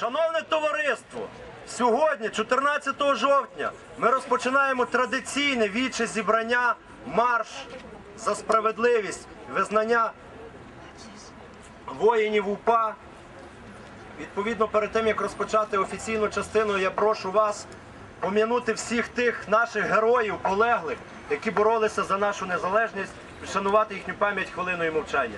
Шановне товариство, сьогодні, 14 жовтня, ми розпочинаємо традиційне віче зібрання марш за справедливість, визнання воїнів УПА. Відповідно, перед тим як розпочати офіційну частину, я прошу вас пом'янути всіх тих наших героїв, полеглих, які боролися за нашу незалежність, вшанувати їхню пам'ять хвилиною мовчання.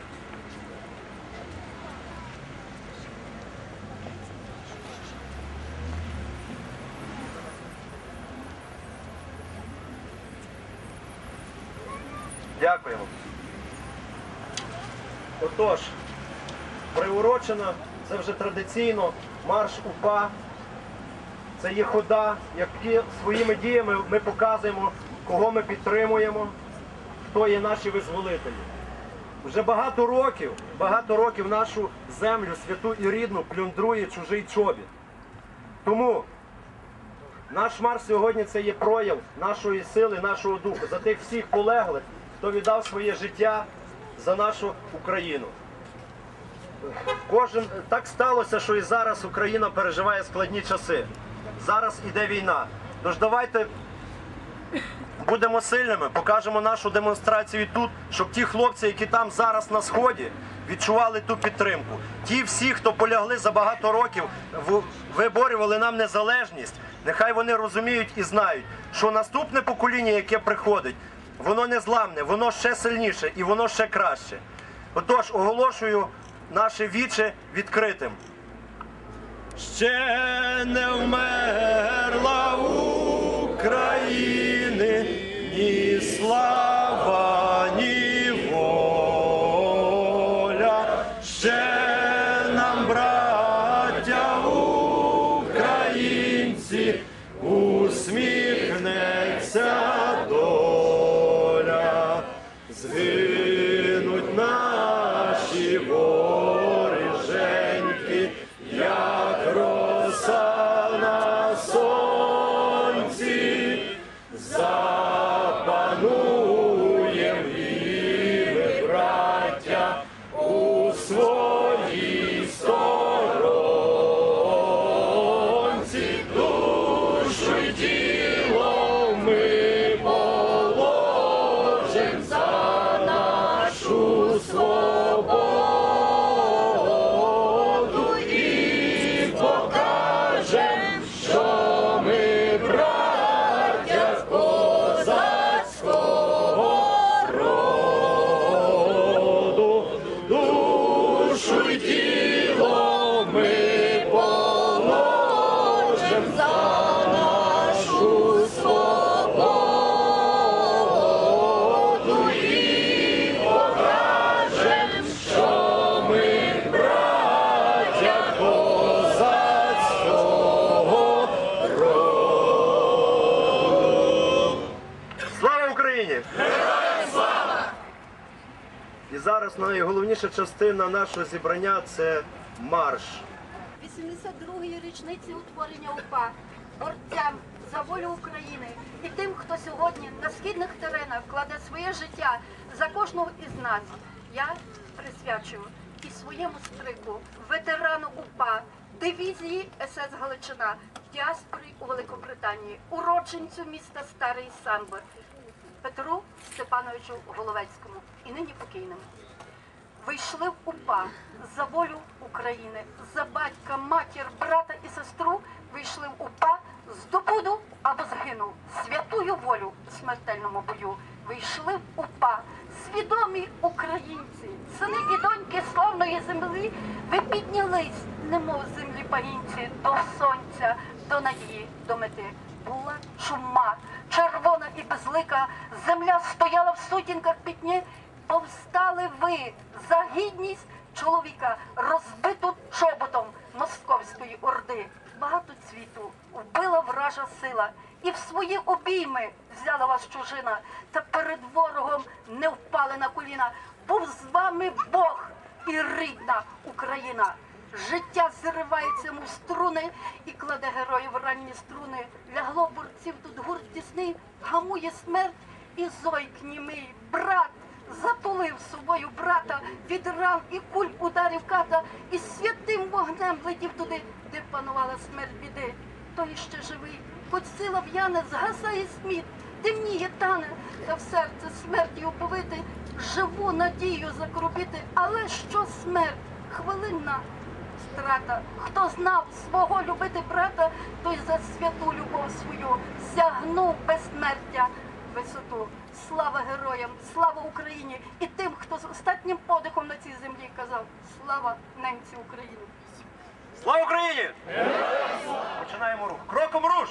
Дякуємо. Отож, приурочено, це вже традиційно, марш УПА. Це є хода, які своїми діями ми показуємо, кого ми підтримуємо, хто є наші визволителі. Вже багато років, багато років нашу землю, святу і рідну, плюндрує чужий чобіт. Тому наш марш сьогодні це є прояв нашої сили, нашого духу, за тих всіх полеглих, хто віддав своє життя за нашу Україну. Кожен так сталося, що і зараз Україна переживає складні часи. Зараз іде війна. Тож давайте будемо сильними, покажемо нашу демонстрацію тут, щоб ті хлопці, які там зараз на сході, відчували ту підтримку. Ті всі, хто полягли за багато років, виборювали нам незалежність. Нехай вони розуміють і знають, що наступне покоління, яке приходить, воно не зламне, воно ще сильніше і воно ще краще. Отож, оголошую наше віче відкритим. Ще не вмерла України найголовніша частина нашого зібрання це марш. 82-ї річниці утворення УПА, борцям за волю України і тим, хто сьогодні на східних теренах кладе своє життя за кожного із нас. Я присвячую і своєму стрику ветерану УПА, дивізії СС Галичина, діаспорі у Великобританії, уродженцю міста Старий Самбор, Петру Степановичу Головецькому і нині покійному вийшли в УПА за волю України, за батька, матір, брата і сестру, вийшли в УПА, здобуду або згину святую волю в смертельному бою. Вийшли в УПА, свідомі українці, сини і доньки славної землі, ви піднялись, немов землі пагінці, до сонця, до надії, до мети. Була чума, червона і безлика, земля стояла в сутінках пітні, повстали ви за гідність чоловіка, розбиту чоботом московської орди. Багато цвіту вбила вража сила, і в свої обійми взяла вас чужина, та перед ворогом не впали на коліна. Був з вами Бог і рідна Україна. Життя зривається в струни і кладе героїв ранні струни. Лягло борців тут гурт тісний, гамує смерть і зойк німий. Брат затулив собою брата від ран і куль ударів ката, і святим вогнем летів туди, де запанувала смерть біди, той ще живий, хоч сила в'яне, згасає сміт, темніє тане, та в серце смертю оповити, живу надію закрупити, але що смерть? Хвилинна страта. Хто знав свого любити брата, той за святу любов свою сягнув безсмертя висоту. Слава героям, слава Україні і тим, хто з останнім подихом на цій землі казав Слава ненці Україні! Слава Україні! Починаємо рух. Кроком руш!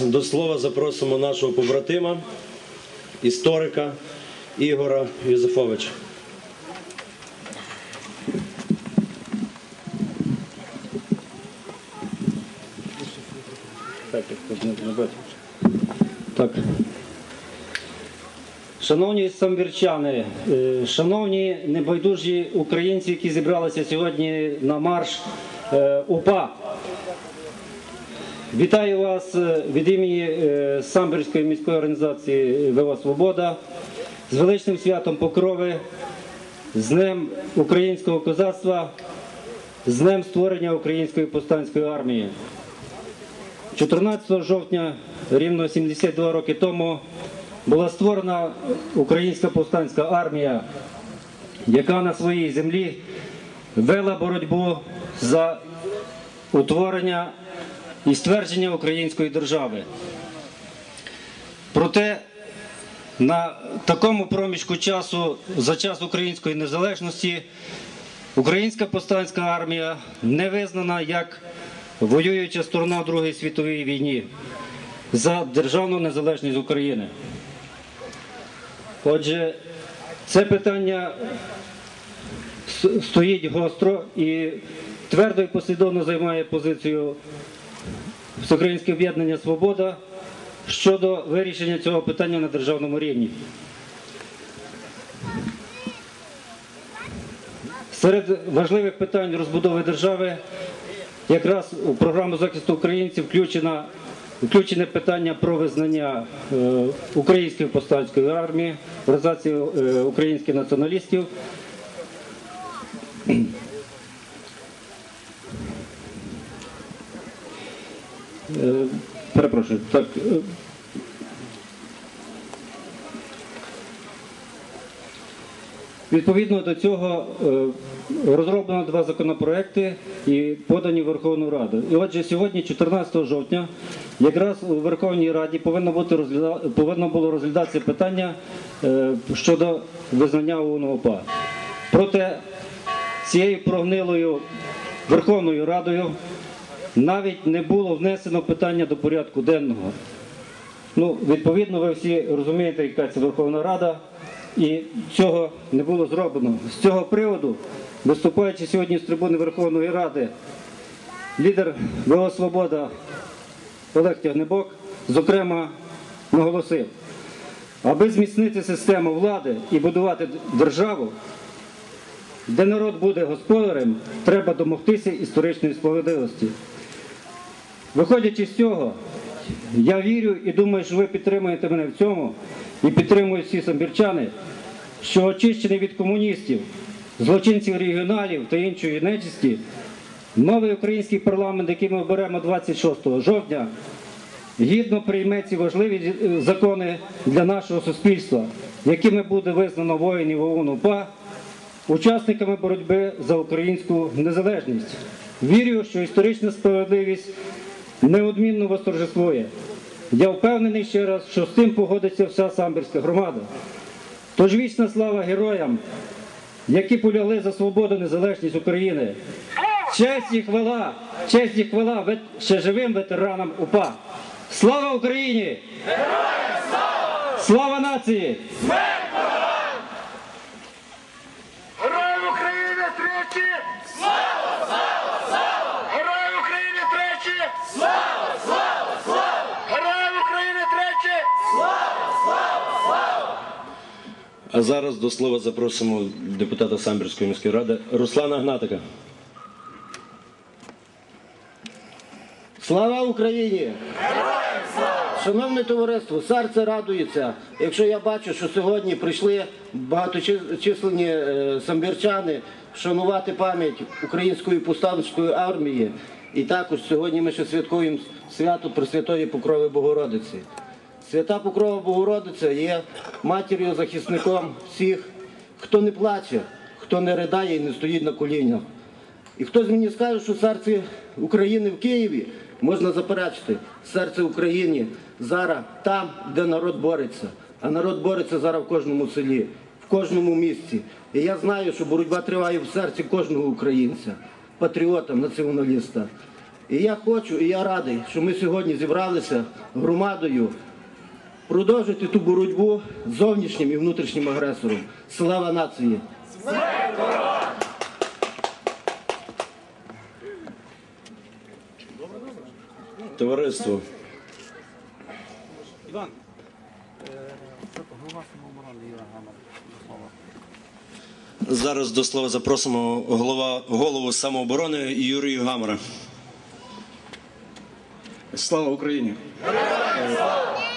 До слова запросимо нашого побратима, історика Ігора Юзефовича. Так. Шановні самбірчани, е, шановні небайдужі українці, які зібралися сьогодні на марш е, УПА. Вітаю вас е, від імені е, Самбірської міської організації ВО Свобода з величним святом Покрови, з Днем українського козацтва, з Днем створення Української повстанської армії. 14 жовтня, рівно 72 роки тому, була створена Українська повстанська армія, яка на своїй землі вела боротьбу за утворення і ствердження української держави. Проте на такому проміжку часу, за час української незалежності, Українська повстанська армія не визнана як воююча сторона в Другій світовій війні за державну незалежність України. Отже, це питання стоїть гостро і твердо і послідовно займає позицію Всеукраїнське об'єднання Свобода щодо вирішення цього питання на державному рівні. Серед важливих питань розбудови держави якраз у програму захисту українців включено, включене питання про визнання е, Української повстанської армії, організації е, українських націоналістів. Перепрошую, так. е, Відповідно до цього е, розроблено два законопроекти і подані в Верховну Раду. І отже, сьогодні, 14 жовтня, якраз у Верховній Раді повинно бути розгляда- повинно було розглядатися питання е, щодо визнання ООН ОПА. Проте цією прогнилою Верховною Радою навіть не було внесено питання до порядку денного. Ну, відповідно, ви всі розумієте, яка це Верховна Рада, і цього не було зроблено. З цього приводу, виступаючи сьогодні з трибуни Верховної Ради, лідер ВО Свобода Олег Тягнебок, зокрема, наголосив, аби зміцнити систему влади і будувати державу, де народ буде господарем, треба домогтися історичної справедливості. Виходячи з цього, я вірю і думаю, що ви підтримуєте мене в цьому і підтримують всі самбірчани, що очищений від комуністів, злочинців регіоналів та іншої нечисті, новий український парламент, який ми оберемо 26 жовтня, гідно прийме ці важливі закони для нашого суспільства, якими буде визнано воїнів ОУН УПА учасниками боротьби за українську незалежність. Вірю, що історична справедливість неодмінно восторжествує. Я впевнений ще раз, що з тим погодиться вся самбірська громада. Тож вічна слава героям, які полягли за свободу незалежність України. Честь і хвала, честь і хвала ще живим ветеранам УПА. Слава Україні! Героям слава! Слава нації! Героям України тричі! Слава! Слава! Слава! Героям України тричі! Слава! Слава! Слава! Героям України тричі! А зараз до слова запросимо депутата Самбірської міської ради Руслана Гнатика. Слава Україні! Шановне товариство, серце радується. Якщо я бачу, що сьогодні прийшли багаточисленні е, самбірчани вшанувати пам'ять української повстанської армії, і також сьогодні ми ще святкуємо свято Пресвятої Покрови Богородиці. Свята Покрова Богородиця є матір'ю захисником всіх, хто не плаче, хто не ридає і не стоїть на колінах. І хтось мені скаже, що серце України в Києві можна заперечити. Серце України зараз там, де народ бореться. А народ бореться зараз в кожному селі, в кожному місті. І я знаю, що боротьба триває в серці кожного українця, патріота, націоналіста. І я хочу, і я радий, що ми сьогодні зібралися громадою продовжити ту боротьбу з зовнішнім і внутрішнім агресором. Слава нації! Товариство. Іван. Зараз до слова запросимо голова, голову самооборони Юрію Гамара. Слава Україні! Е,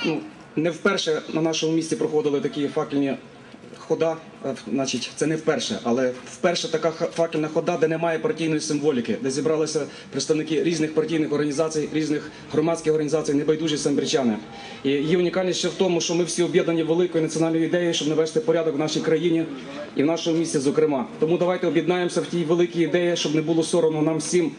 Ну, не вперше на нашому місці проходили такі факельні хода. Е, Значить, це не вперше, але вперше така факельна хода, де немає партійної символіки, де зібралися представники різних партійних організацій, різних громадських організацій, небайдужі самбірчани. І її унікальність ще в тому, що ми всі об'єднані великою національною ідеєю, щоб навести порядок в нашій країні і в нашому місті, зокрема. Тому давайте об'єднаємося в тій великій ідеї, щоб не було соромно нам всім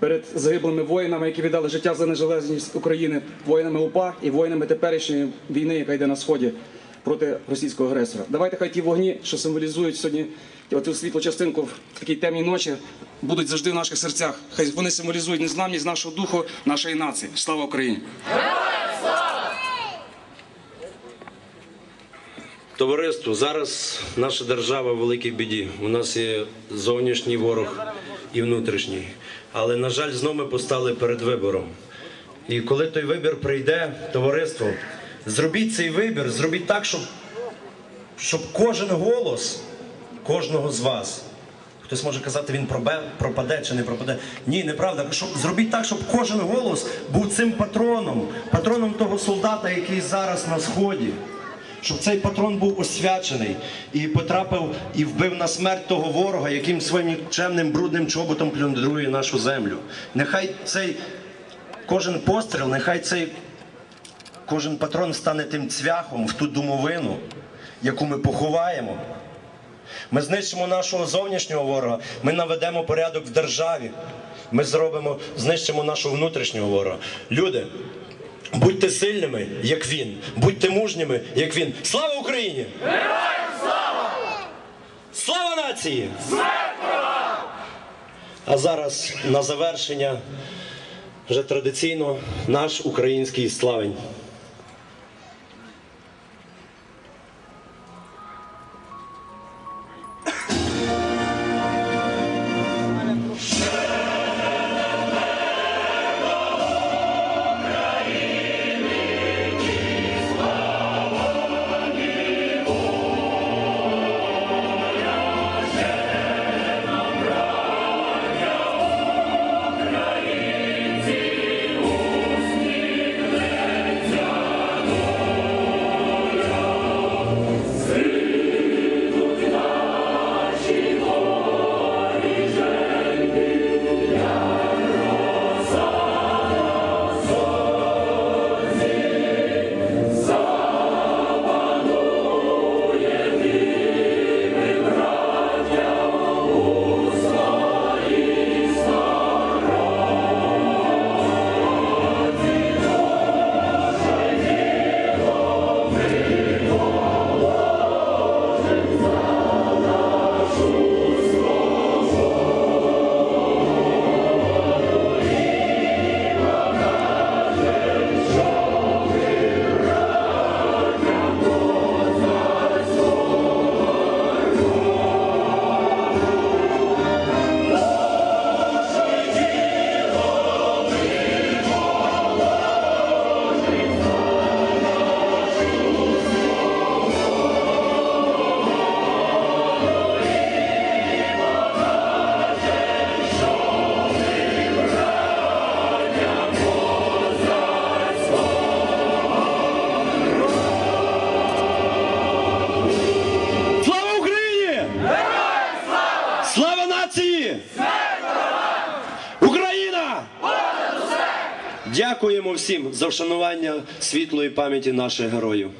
перед загиблими воїнами, які віддали життя за незалежність України, воїнами УПА і воїнами теперішньої війни, яка йде на сході проти російського агресора. Давайте хай ті вогні, що символізують сьогодні цю світлу частинку в такій темній ночі, будуть завжди в наших серцях. Хай вони символізують незламність нашого духу, нашої нації. Слава Україні! Товариство, зараз наша держава в великій біді. У нас є зовнішній ворог і внутрішній. Але, на жаль, знову ми постали перед вибором. І коли той вибір прийде, товариство, зробіть цей вибір, зробіть так, щоб, щоб кожен голос кожного з вас. Хтось може казати, він пропаде чи не пропаде. Ні, неправда. Щоб, зробіть так, щоб кожен голос був цим патроном, патроном того солдата, який зараз на сході щоб цей патрон був освячений і потрапив і вбив на смерть того ворога, яким своїм нікчемним брудним чоботом плюндрує нашу землю. Нехай цей кожен постріл, нехай цей кожен патрон стане тим цвяхом в ту домовину, яку ми поховаємо. Ми знищимо нашого зовнішнього ворога, ми наведемо порядок в державі. Ми зробимо, знищимо нашого внутрішнього ворога. Люди, будьте сильними, як він, будьте мужніми, як він. Слава Україні! Героям слава! Слава нації! А зараз на завершення вже традиційно наш український славень. Всім за вшанування світлої пам'яті наших героїв.